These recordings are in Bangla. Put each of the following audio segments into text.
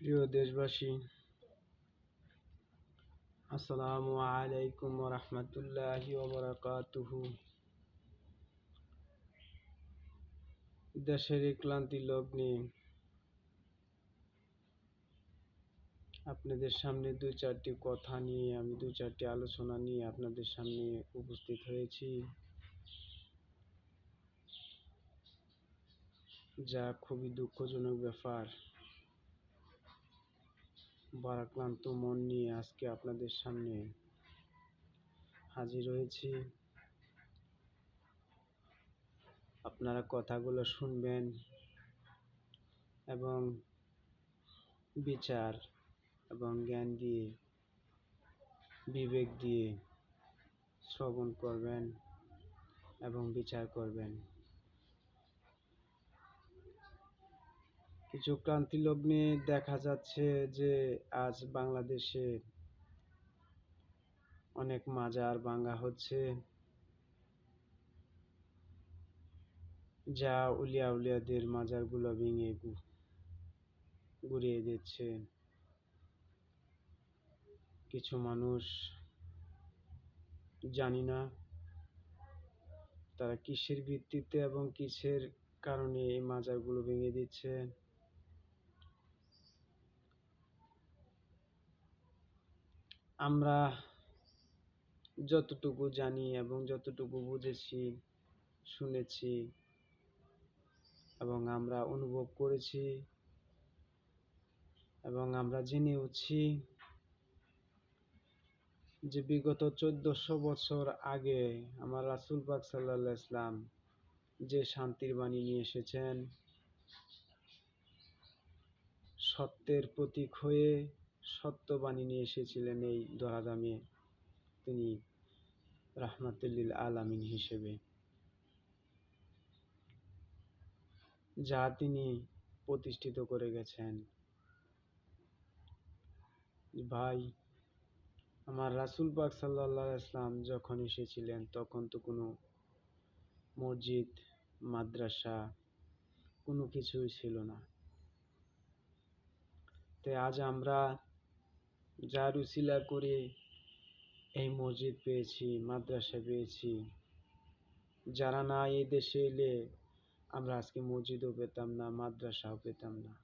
প্রিয় দেশবাসী, আসসালামু আলাইকুম রহমতুল্লাহি ওবরাকাতুহু। দেশের এই ক্লান্তি লগ্নে আপনাদের সামনে দু চারটি কথা নিয়ে, আমি দু চারটি আলোচনা নিয়ে আপনাদের সামনে উপস্থিত হয়েছি। যা খুবই দুঃখজনক ব্যাপার। ভারাক্রান্ত মন নিয়ে আজকে আপনাদের সামনে হাজির হয়েছি। আপনারা কথাগুলো শুনবেন এবং বিচার এবং জ্ঞান দিয়ে, বিবেক দিয়ে শ্রবণ করবেন এবং বিচার করবেন। কিছু ক্রান্তি লগ্নে দেখা যাচ্ছে যে আজ বাংলাদেশে অনেক মাজার ভাঙ্গা হচ্ছে। যা উলিয়া উলিয়াদের মাজারগুলো ভেঙে গুড়িয়ে দিচ্ছে। কিছু মানুষ জানি না তারা কিসের ভিত্তিতে এবং কিসের কারণে এই মাজারগুলো ভেঙে দিচ্ছে। আমরা যতটুকু জানি এবং যতটুকু বুঝেছি, শুনেছি এবং আমরা অনুভব করেছি এবং আমরা জেনেওছি যে বিগত চোদ্দশো বছর আগে আমার রাসুল পাক সাল্লাহ ইসলাম যে শান্তির বাণী নিয়ে এসেছেন, সত্যের প্রতীক হয়ে সত্যবাণী নিয়ে এসেছিলেন এই দরাদামে তিনি রাহমাতুল্লিল আলামিন হিসেবে। যা তিনি প্রতিষ্ঠিত করে গেছেন। ভাই, আমার রাসুল পাক সাল্লাহ ইসলাম যখন এসেছিলেন, তখন তো কোনো মসজিদ, মাদ্রাসা কোনো কিছুই ছিল না। তাই আজ আমরা উসিলা করে এই মসজিদ পেয়েছি, মাদ্রাসা পেয়েছি। যারা না এই দেশে এলে আমরা আজকে মসজিদও পেতাম না, মাদ্রাসাও পেতাম না।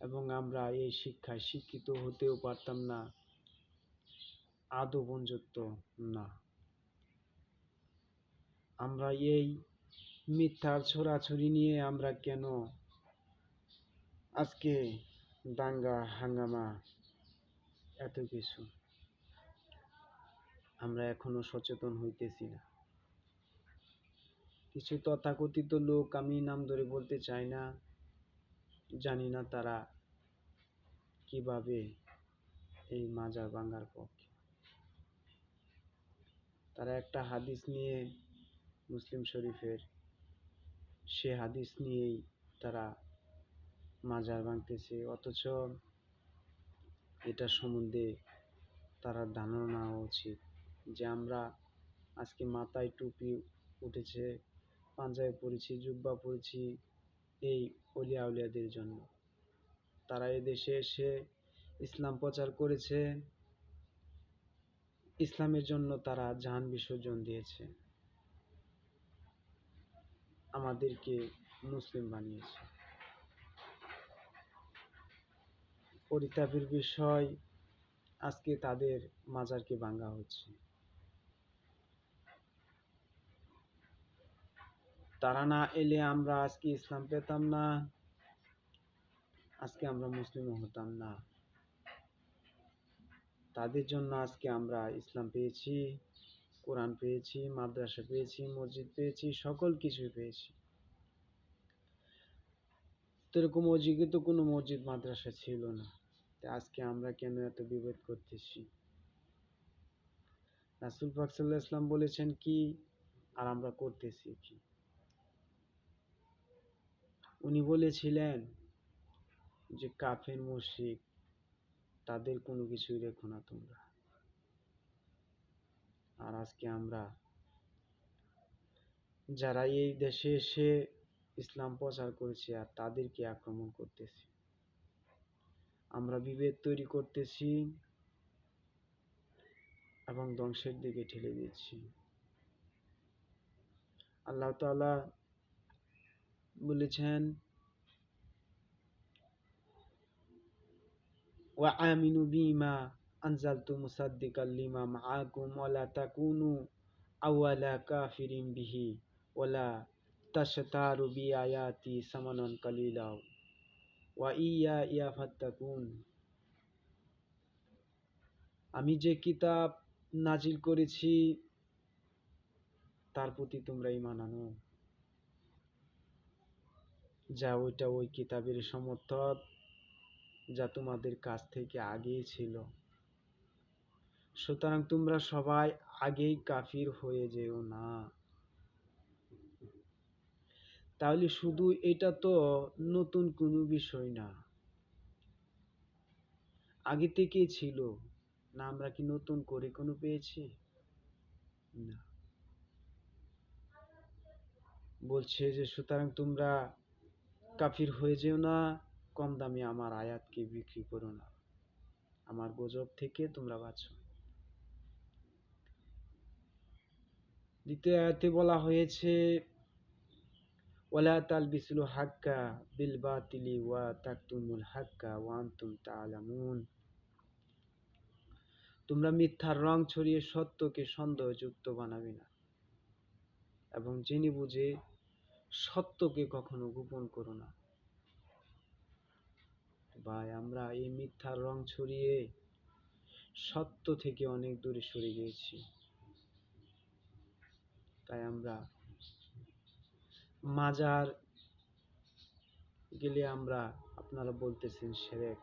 এবং আমরা এই শিক্ষায় শিক্ষিত হতেও পারতাম না আদৌ পর্যন্ত না। আমরা এই মিথ্যার ছোড়াছড়ি নিয়ে আমরা কেন আজকে দাঙ্গা, হাঙ্গামা, এত কিছু। আমরা এখনও সচেতন হইতেছি না। কিছু তথাকথিত লোক আমি নাম ধরে বলতে চাই না। জানি না তারা কীভাবে এই মাজার ভাঙ্গার পক্ষে। তারা একটা হাদিস নিয়ে মুসলিম শরীফের, সে হাদিস নিয়েই তারা মাজার ভাঙতেছে, অথচ এটা সম্বন্ধে তারা ধারণা নেওয়া উচিত যে আমরা আজকে মাথায় টুপি উঠেছে, পাঞ্জাবি পরেছি জুব্বা পরেছি এই অলিয়া উলিয়াদের জন্য। তারা এদেশে এসে ইসলাম প্রচার করেছে, ইসলামের জন্য তারা জান বিসর্জন দিয়েছে। আমাদেরকে মুসলিম বানিয়েছে। পরিতাপের বিষয় আজকে তাদের মাজারকে ভাঙ্গা হচ্ছে। তারা না এলে আমরা আজকে ইসলাম পেতাম না, আজকে আমরা মুসলিম হতাম না। তাদের জন্য আজকে আমরা ইসলাম পেয়েছি, কোরআন পেয়েছি, মাদ্রাসা পেয়েছি, মসজিদ পেয়েছি, সকল কিছুই পেয়েছি। তো এরকম অজিকে তো কোনো মসজিদ মাদ্রাসা ছিল না। আজকে আমরা কেন এত বিভেদ করতেছি? রাসুল পাক সাল্লাহ ইসলাম বলেছেন কি? আর আমরা করতেছি কি? উনি বলেছিলেন যে কাফের, মুশরিক, তাদের কোনো কিছুই রেখো না তোমরা। আর আজকে আমরা যারা এই দেশে এসে ইসলাম প্রচার করেছে আর তাদেরকে আক্রমণ করতেছি। আমরা বিভেদ তৈরি করতেছি এবং ধ্বংসের দিকে ঠেলে দিচ্ছি আল্লাহ তাআলা বলেছেন وآمنوا بما أنزلت مصدقا لما معكم ولا تكونوا أول كافر به ولا تشتروا بآياتي ثمنا قليلا ওয়া ইয়া আমি যে কিতাব নাজিল করেছি, তার প্রতি তোমরা ইমান আনো। যা ওইটা ওই কিতাবের সমর্থক, যা তোমাদের কাছ থেকে আগেই ছিল। সুতরাং তোমরা সবাই আগেই কাফির হয়ে যেও না। তাহলে শুধু এটা তো নতুন কোনো বিষয় না। আগে থেকেই ছিল। না, আমরা কি নতুন করে কোনো পেয়েছি? না। বলছে যে, সুতরাং তোমরা কাফির হয়ে যেও না, কম দামে আমার আয়াতকে বিক্রি করো না। আমার গজব থেকে তোমরা বাঁচো। দ্বিতীয় আয়াতে বলা হয়েছে ওয়ালা তালবিসুল হাক্কা বিল বাতিলি ওয়া তাকতুমুল হাক্কা ওয়া আনতুম তাআলামুন তোমরা মিথ্যার রং ছড়িয়ে সত্যকে সন্দেহযুক্ত বানাবে না। এবং জেনে বুঝে সত্যকে কখনো গোপন করো না। ভাই, আমরা এই মিথ্যার রং ছড়িয়ে সত্য থেকে অনেক দূরে সরে গিয়েছি। তাই আমরা মাজার গেলে আমরা আপনারা বলতেছেন, সেরেক,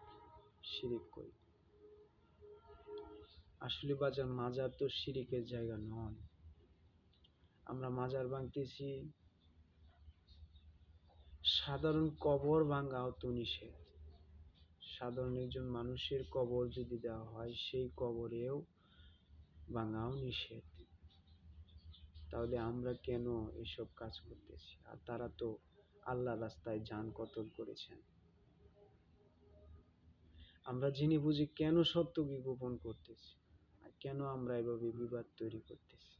শিরিক করি। আসলে বাজার মাজার তো শিরিকের জায়গা নয়। আমরা মাজার ভাঙতেছি। সাধারণ কবর ভাঙাও তো নিষেধ। সাধারণ একজন মানুষের কবর যদি দেওয়া হয়, সেই কবরেও ভাঙাও নিষেধ। তাহলে আমরা কেন এসব কাজ করতেছি? আর তারা তো আল্লাহ রাস্তায় যান কতল করেছেন। আমরা জেনে বুঝে কেন সত্যকে গোপন করতেছি? আর কেন আমরা এভাবে বিবাদ তৈরি করতেছি?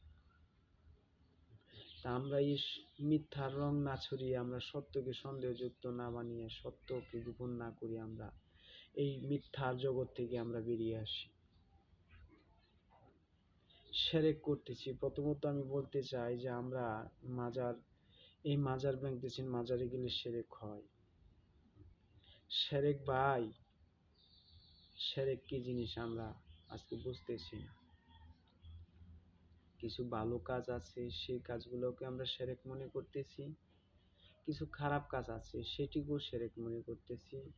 তা আমরা এই মিথ্যার রং না ছড়িয়ে আমরা সত্যকে সন্দেহযুক্ত না বানিয়ে সত্যকে গোপন না করি আমরা এই মিথ্যার জগৎ থেকে আমরা বেরিয়ে আসি। সেরেক করতেছি। প্রথমত আমি বলতে চাই যে আমরা মাজার, এই মাজার ভাঙতেছেন মাজারে গেলে সেরেক হয়। সেরেক ভাই, সেরেক কি জিনিস আমরা আজকে বুঝতেছি না। কিছু ভালো কাজ আছে, সেই কাজগুলোকে আমরা সেরেক মনে করতেছি। কিছু খারাপ কাজ আছে, সেটিকেও সেরেক মনে করতেছি।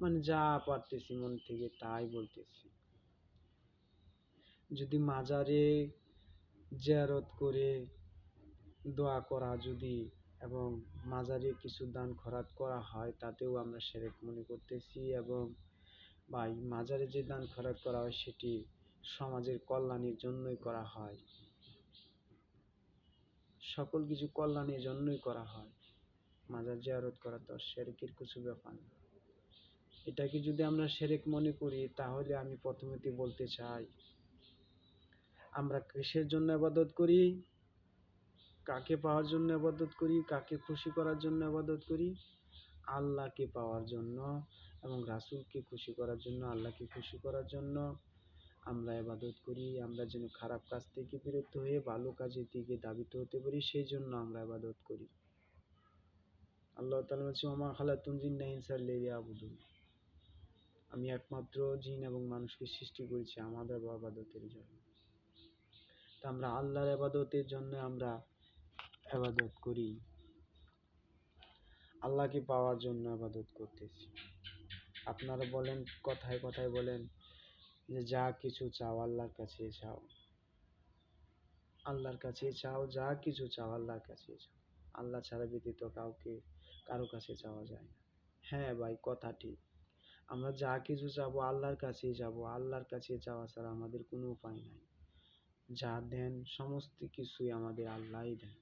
মানে যা পারতেছি মন থেকে তাই বলতেছি। যদি মাজারে জিয়ারত করে দোয়া করা যদি এবং মাজারে কিছু দান খরাত করা হয়, তাতেও আমরা সেরেক মনে করতেছি এবং বা মাজারে যে দান খরাত করা হয়, সেটি সমাজের কল্যাণের জন্যই করা হয়। সকল কিছু কল্যাণের জন্যই করা হয়। মাজার জিয়ারত করা তো সেরেকের কিছু ব্যাপার না। এটাকে যদি আমরা সেরেক মনে করি, তাহলে আমি প্রথমেতে বলতে চাই আমরা কিসের জন্য আবাদত করি? কাকে পাওয়ার জন্য আবাদত করি? কাকে খুশি করার জন্য আবাদত করি? আল্লাহকে পাওয়ার জন্য এবং রাসূলকে খুশি করার জন্য, আল্লাহকে খুশি করার জন্য আমরা আবাদত করি। আমরা যেন খারাপ কাজ থেকে বিরত হয়ে ভালো কাজের দিকে ধাবিত হতে পারি, সেই জন্য আমরা আবাদত করি। আল্লাহ তাআলা বলছে, ওমা খালাতুল জিন্না ইনসা ইল্লা লিয়াবুদুন আমি একমাত্র জিন এবং মানুষকে সৃষ্টি করেছি, আমাদের আবাদতের জন্য। আমরা আল্লাহর আবাদতের জন্য আমরা আবাদত করি। আল্লাহকে পাওয়ার জন্য আবাদত করতেছি। আপনারা বলেন, কথায় কথায় বলেন যে যা কিছু চাও আল্লাহর কাছে চাও। আল্লাহর কাছে চাও, যা কিছু চাও আল্লাহর কাছে চাও। আল্লাহ ছাড়া ব্যতীত কাউকে, কারও কাছে চাওয়া যায় না। হ্যাঁ ভাই, কথা ঠিক। আমরা যা কিছু চাবো আল্লাহর কাছেই যাব আল্লাহর কাছে চাওয়া ছাড়া আমাদের কোনো উপায় নাই। যা দেন, সমস্ত কিছুই আমাদের আল্লাহই দেন।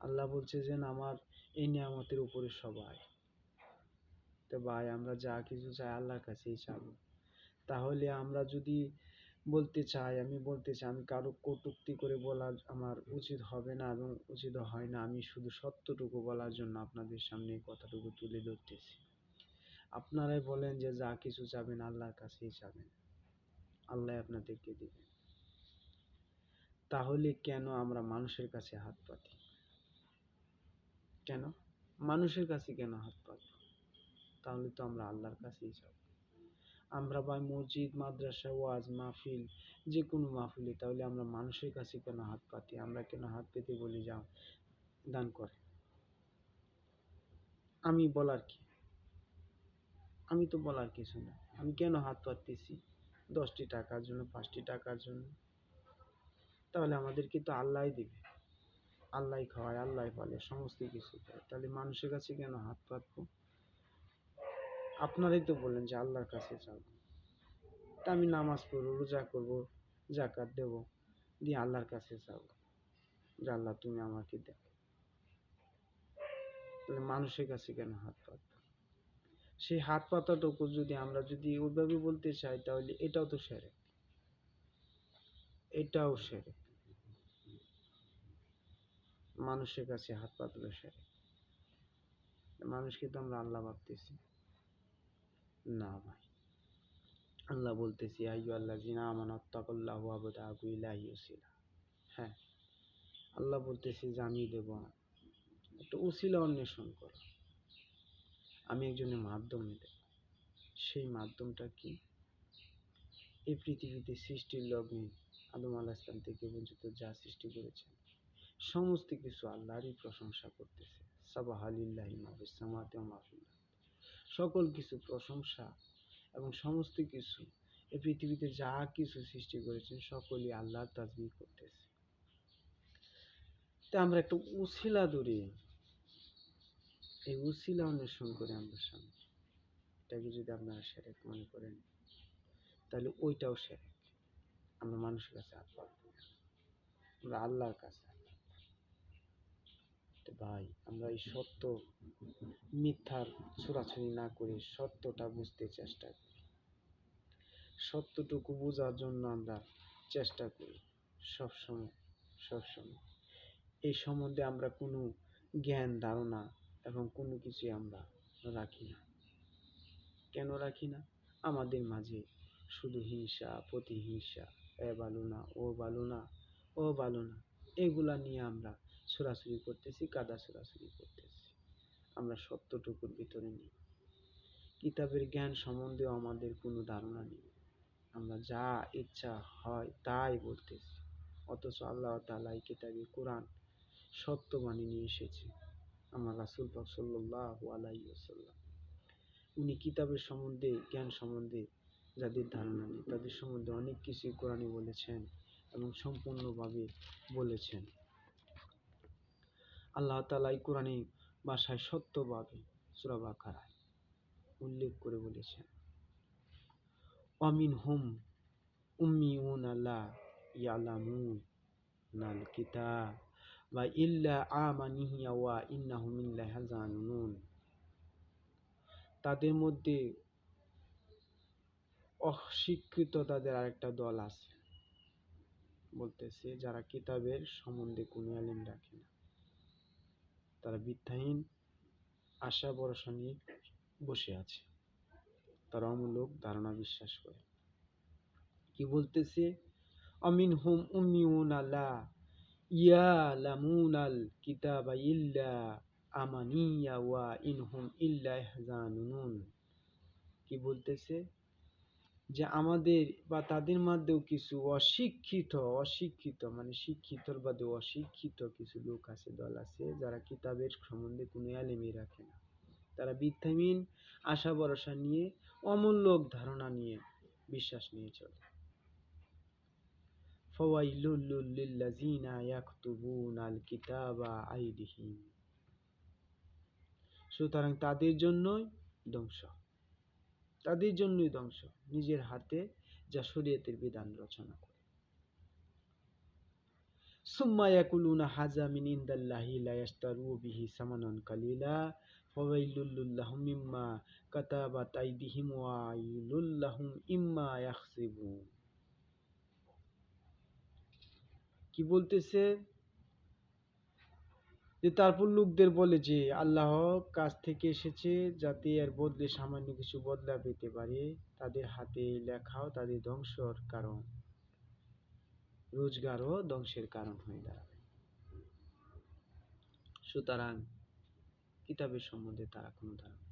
আল্লাহ বলছে যে আমার এই নিয়ামতের উপরে সবাই। তো ভাই, আমরা যা কিছু চাই আল্লাহর কাছেই চাব। তাহলে আমরা যদি বলতে চাই, আমি বলতে চাই, আমি কারও কটূক্তি করে বলার আমার উচিত হবে না এবং উচিত হয় না, আমি শুধু সত্যটুকু বলার জন্য আপনাদের সামনে এই কথাটুকু তুলে ধরতেছি। আপনারাই বলেন যে, যা কিছু চাবেন আল্লাহর কাছেই চাবেন। আল্লাহ আপনাদেরকে দিবেন। তাহলে কেন আমরা মানুষের কাছে হাত পাতি? কেন? মানুষের কাছে কেন হাত পাতব তাহলে তো আমরা আল্লাহর কাছেই যাব। আমরা বা মসজিদ, মাদ্রাসা, ওয়াজ, মাহফিল যে কোনো মাহফিলে তাহলে আমরা মানুষের কাছে কেন হাত পাতি? আমরা কেন হাত পেতে বলি যাও, দান করে? আমি বলার কি? আমি তো বলার কিছু না। আমি কেন হাত পাততেছি? দশটি টাকার জন্য, পাঁচটি টাকার জন্য। তাহলে আমাদেরকে তো আল্লাহই দিবে। আল্লাহ খাওয়ায়, আল্লাহ পালে, সমস্ত কিছু দেয় তাহলে মানুষের কাছে কেন হাত পাতবো? আপনারাই তো বললেন যে আল্লাহর কাছে চাও তা আমি নামাজ পড়ব, রোজা করব, জাকাত দেব, দিয়ে আল্লাহর কাছে চাও যে আল্লাহ তুমি আমাকে দেও তাহলে মানুষের কাছে কেন হাত পাতবো? সেই হাত পাতাটুকু যদি আমরা যদি ওইভাবে বলতে চাই, তাহলে এটাও তো সেরে এটাও সেরে। মানুষের কাছে হাত পাতলে সেরে। মানুষকে তো আমরা আল্লাহ ভাবতেছি। না ভাই। আল্লাহ বলতেছি আইয়ু আল্লাহ জিনা আমান আত্তাকুল্লাহু আবদাহু ইলাহি উসিলা হ্যাঁ। আল্লাহ বলতেছি জানিয়ে দেব একটা উসিলা অন্বেষণ করো। আমি একজনের মাধ্যমে দেব। সেই মাধ্যমটা কি? এই পৃথিবীতে সৃষ্টির লগ্নে আদম আলাহ থেকে বঞ্চিত যা সৃষ্টি করেছেন। সমস্ত কিছু আল্লাহরই প্রশংসা করতেছে। সাবাহ আলিল্লাহি। সকল কিছু প্রশংসা এবং সমস্ত কিছু এই পৃথিবীতে যা কিছু সৃষ্টি করেছেন, সকলই আল্লাহর তাজবি করতেছে। তা আমরা একটা উছিলা ধরি। এই উছিলা অন্বেষণ করে আমরা সামনে। এটাকে যদি আপনারা সেরেক মনে করেন, তাহলে ওইটাও সেরেক। আমরা মানুষের কাছে আমরা আল্লাহর কাছে তো ভাই, আমরা এই সত্য মিথ্যার ছোড়াছুড়ি না করে সত্যটা বুঝতে চেষ্টা করি। সত্যটুকু বোঝার জন্য আমরা চেষ্টা করি সবসময় সবসময়। এই সম্বন্ধে আমরা কোনো জ্ঞান, ধারণা এবং কোনো কিছুই আমরা রাখি না। কেন রাখি না? আমাদের মাঝে শুধু হিংসা, প্রতিহিংসা এ ভালো না, ও ভালো না, ও ভালো না। এগুলা নিয়ে আমরা ছোড়াছুড়ি করতেছি, কাদা ছোড়াছুড়ি করতেছি। আমরা সত্যটুকুর ভিতরে নেই। কিতাবের জ্ঞান সম্বন্ধেও আমাদের কোনো ধারণা নেই। আমরা যা ইচ্ছা হয় তাই বলতেছি অথচ আল্লাহ তাআলা এই কিতাবে কোরআন সত্যবাণী নিয়ে এসেছে। আমার রাসূল পাক সাল্লাল্লাহু আলাইহি ওয়াসাল্লাম। উনি কিতাবের সম্বন্ধে, জ্ঞান সম্বন্ধে যাদের ধারণা নেই, তাদের সম্বন্ধে অনেক কিছুই কোরআনে বলেছেন এবং সম্পূর্ণভাবে বলেছেন। আল্লাহ তাআলা এই কোরআনে ভাষায় সত্যভাবে সূরা বাকারায় উল্লেখ করে বলেছেন অমিন হুম উম্মিউন আল্লাহ ইয়ালামুন নাল কিতাব, বা ইল্লা আমানিহিয়া ওয়া ইন্নাহুম লাহাজানুন তাদের মধ্যে অশিক্ষিত তাদের আরেকটা দল আছে, বলতেছে যারা কিতাবের সম্বন্ধে কোনো আলিম রাখে না। তারা বিদ্যাহীন, আশা ভরসা নিয়ে বসে আছে। তারা অমূলক ধারণা বিশ্বাস করে। কি বলতেছে? অমিন হুম উম্মিউন আলা ইয়ালামুন আল কিতাবা ইল্লা আমানিয়া ওয়া ইনহুম ইল্লা ইহজানুন। কি বলতেছে? যে আমাদের বা তাদের মধ্যেও কিছু অশিক্ষিত অশিক্ষিত মানে শিক্ষিতর বাদে অশিক্ষিত কিছু লোক আছে, দল আছে, যারা কিতাবের সম্বন্ধে কোনো আলেমই রাখে না। তারা বিদ্যাহীন আশা ভরসা নিয়ে, অমূল্যক ধারণা নিয়ে বিশ্বাস নিয়ে চলে। কিতাবা সুতরাং তাদের জন্যই ধ্বংস। তাদের জন্যই ধ্বংস। নিজের হাতে যা শরীয়তের বিধান রচনা করে। সুম্মা হাজা মিন বিহি সামানান কালিলা মিম্মা ইম্মা ইয়াখসিবুন। কি বলতেছে? যে তারপর লোকদের বলে যে, আল্লাহ কাছ থেকে এসেছে যাতে এর বদলে সামান্য কিছু বদলা পেতে পারে। তাদের হাতে লেখাও তাদের ধ্বংসর কারণ। রোজগারও ধ্বংসের কারণ হয়ে দাঁড়াবে। সুতরাং কিতাবের সম্বন্ধে তারা কোনো ধারণা